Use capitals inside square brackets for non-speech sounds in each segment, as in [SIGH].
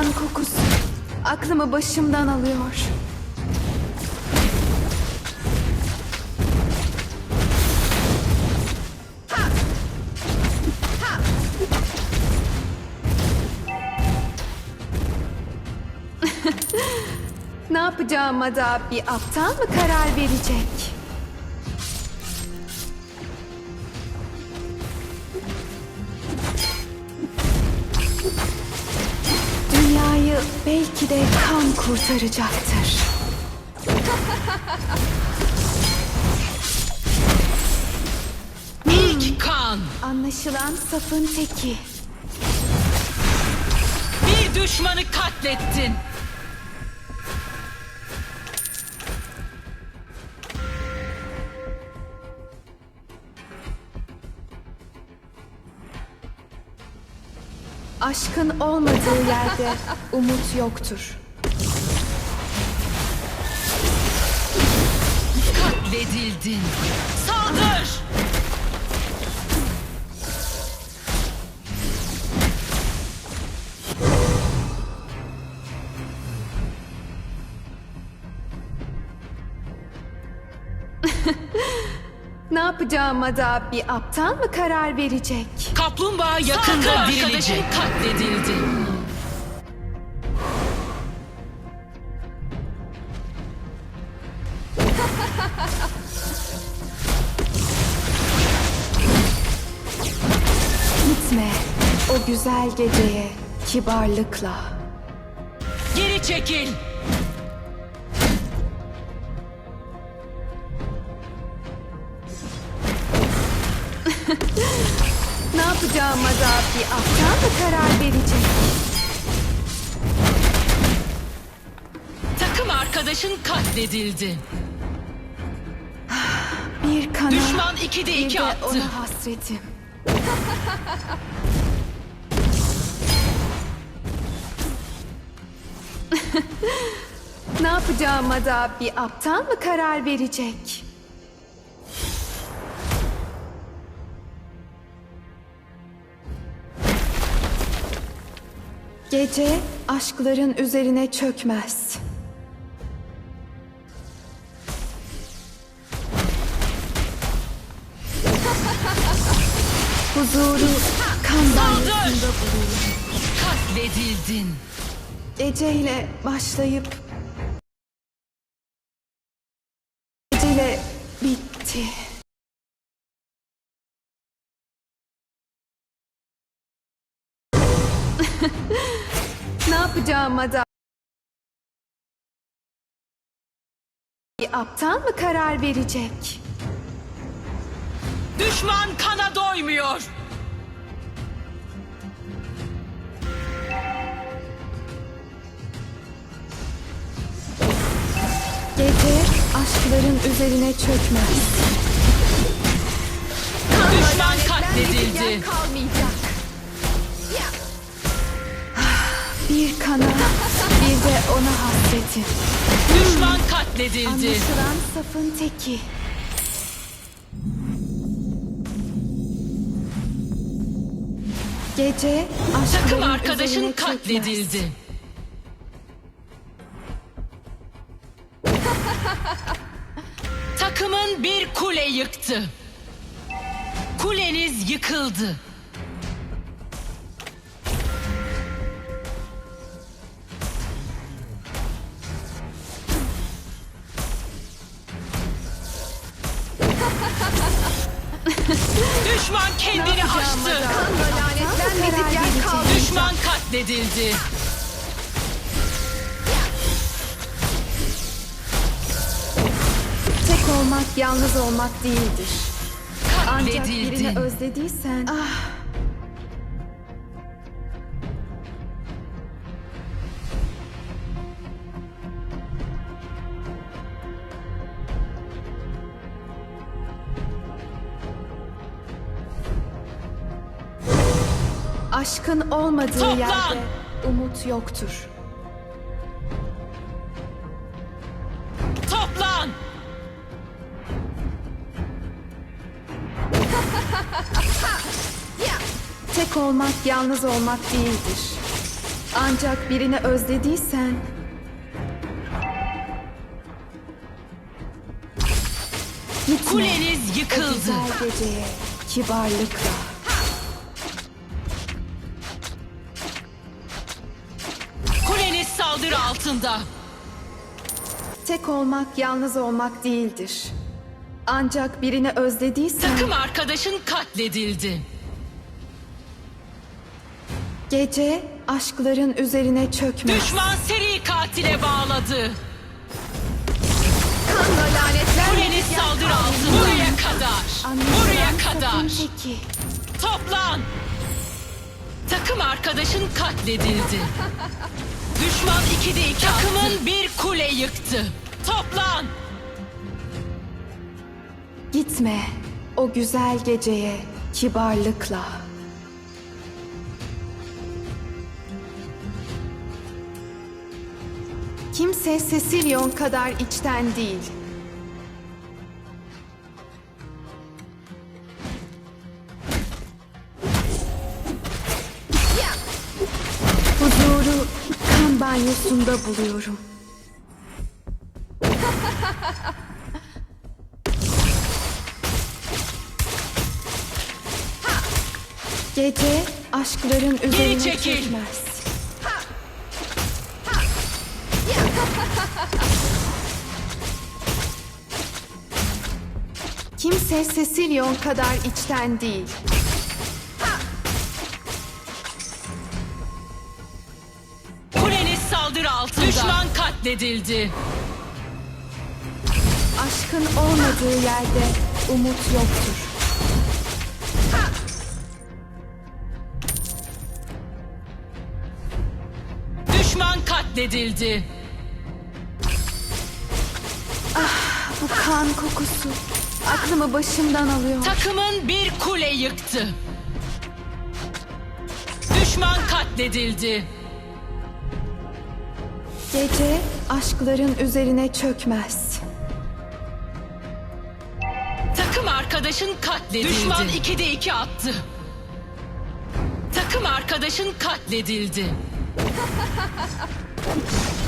Kan kokusu aklımı başımdan alıyor. [LAUGHS] ne yapacağıma da bir aptal mı karar verecek? De kan kurtaracaktır. İlk kan. Anlaşılan safın teki. Bir düşmanı katlettin. Aşkın olmadığı yerde umut yoktur. Katledildin. Saldır. Yapacağıma da bir aptal mı karar verecek? Kaplumbağa yakında dirilecek. katledildi. Gitme o güzel geceye kibarlıkla. Geri çekil. Da bir aptal mı karar verecek? Takım arkadaşın katledildi. [SIGHS] Bir kana Düşman 2'de bir 2 de attı. ona hasretim. [LAUGHS] ne yapacağıma da bir aptal mı karar verecek? Gece aşkların üzerine çökmez. [LAUGHS] Huzuru kan Saldır! banyosu'nda bulur. Katledildin. Geceyle başlayıp ne yapacağıma da bir aptal mı karar verecek? Düşman kana doymuyor. Gece aşkların üzerine çökmez. Düşman katledildi. kalmayacak. Bir kana, bir de ona hasretim. Düşman katledildi. Anlaşılan safın teki. Gece aşkların Takım arkadaşın üzerine çökmez. katledildi. Takımın bir kule yıktı. Kuleniz yıkıldı. Düşman kendini aştı. Lanetlenmedik yer kaldı. Düşman katledildi. Tek olmak yalnız olmak değildir. Ancak birini Katledildin. özlediysen... Ah. Aşkın olmadığı Toplan! yerde umut yoktur. Toplan! Tek olmak yalnız olmak değildir. Ancak birini özlediysen Gitme Kuleniz o yıkıldı. güzel geceye kibarlıkla. Altında. Tek olmak yalnız olmak değildir. Ancak birini özlediysen Takım arkadaşın katledildi. gece aşkların üzerine çökmez. Düşman seri katile bağladı. Kanla lanetler Kuleniz saldırı altında. Buraya kadar. Buraya kadar. Peki. Toplan! Takım arkadaşın katledildi. [LAUGHS] Düşman 2'de 2 Takımın bir kule yıktı. Toplan! Gitme o güzel geceye kibarlıkla. Kimse Cecilion kadar içten değil. Banyosunda buluyorum. Gece aşkların üzerine çekil. çökmez. Kimse Cecilion kadar içten değil. Katledildi. Aşkın olmadığı yerde umut yoktur. Düşman katledildi. Bu kan kokusu aklımı başımdan alıyor. Takımın bir kule yıktı. Düşman katledildi. Gece aşkların üzerine çökmez. Takım arkadaşın katledildi. Düşman 2'de 2 attı. Takım arkadaşın katledildi.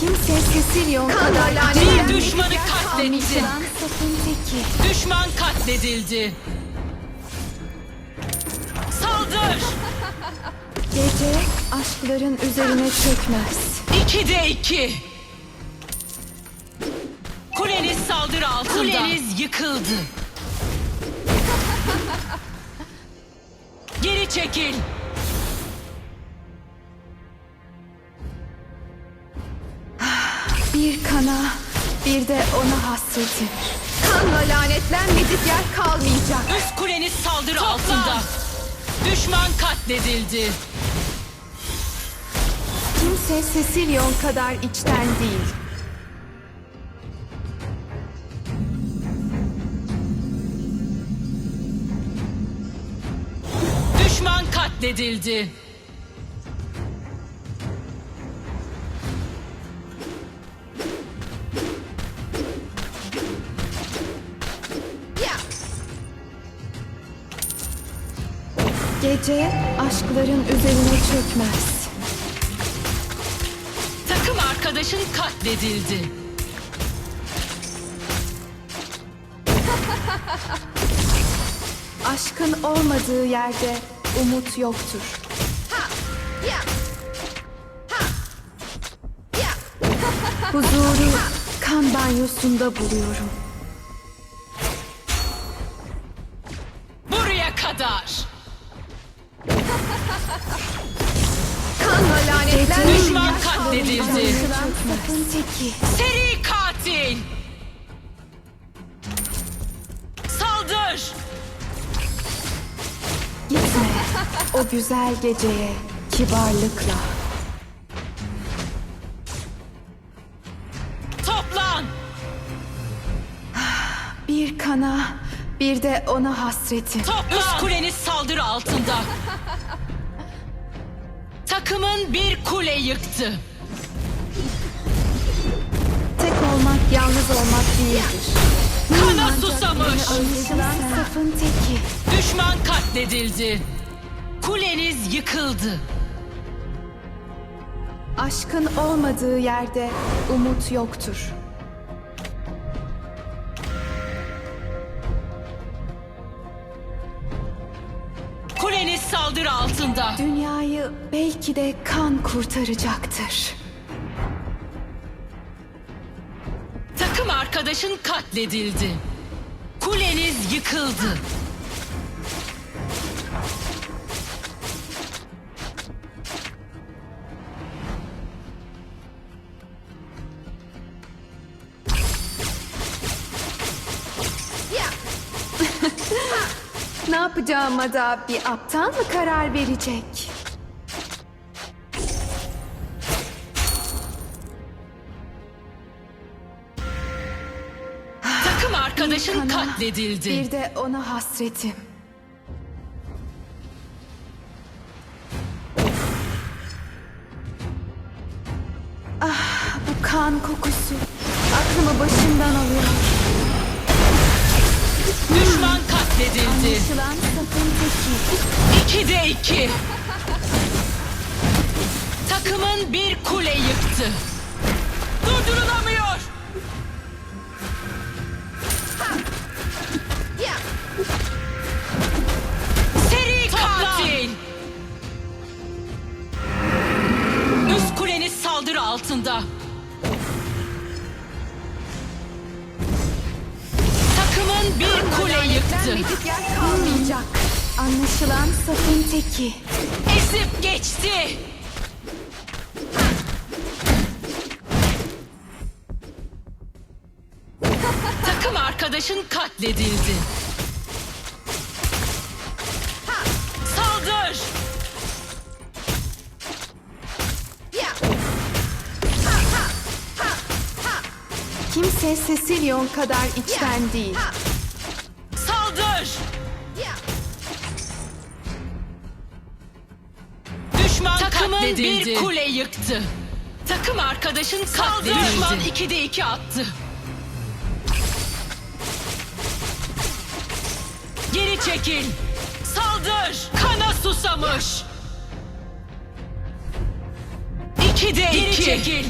Kimse Cecilion kadar Bir içten düşmanı katletti. Düşman katledildi. Saldır! Gece aşkların üzerine çökmez. 2'de 2. Kuleniz saldırı altında. Kuleniz yıkıldı. [LAUGHS] Geri çekil. Bir kana bir de ona hasretim. Kanla lanetlenmedik yer kalmayacak. Üst kuleniz saldırı altında. Düşman katledildi. Kimse Cecilion kadar içten değil. Düşman katledildi. Gece aşkların üzerine çökmez. Arkadaşın katledildi. [LAUGHS] Aşkın olmadığı yerde umut yoktur. [LAUGHS] Huzuru kan banyosunda buluyorum. Kalmayacak. Sakın teki. Seri katil. Saldır. Gitme o güzel geceye kibarlıkla. Toplan. Bir kana bir de ona hasretim. Toplan. Üst kuleniz saldırı altında. Takımın bir kule yıktı. Yalnız olmak değildir. Kana susamış. safın teki. Düşman katledildi. Kuleniz yıkıldı. Aşkın olmadığı yerde umut yoktur. Kuleniz saldırı altında. Dünyayı belki de kan kurtaracaktır. Arkadaşın katledildi. Kuleniz yıkıldı. [LAUGHS] Ne yapacağıma da bir aptal mı karar verecek? Katledildi. Bir de ona hasretim. Ah bu kan kokusu aklımı başımdan alıyor. Düşman katledildi. Anlaşılan teki. İkide iki. Takımın bir kule yıktı. Durdurulamıyor. Altında. Takımın bir kule yıktı. Kalmayacak. Anlaşılan safın teki. Esip geçti. Takım arkadaşın katledildi. Kimse Cecilion kadar içten değil. Saldır! Düşman Takımın bir kule yıktı. Takım arkadaşın katledildi. Düşman 2'de 2 attı. Geri çekil. Saldır. Kana susamış. 2'de 2. Geri çekil.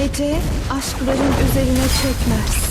Gece aşkların üzerine çökmez.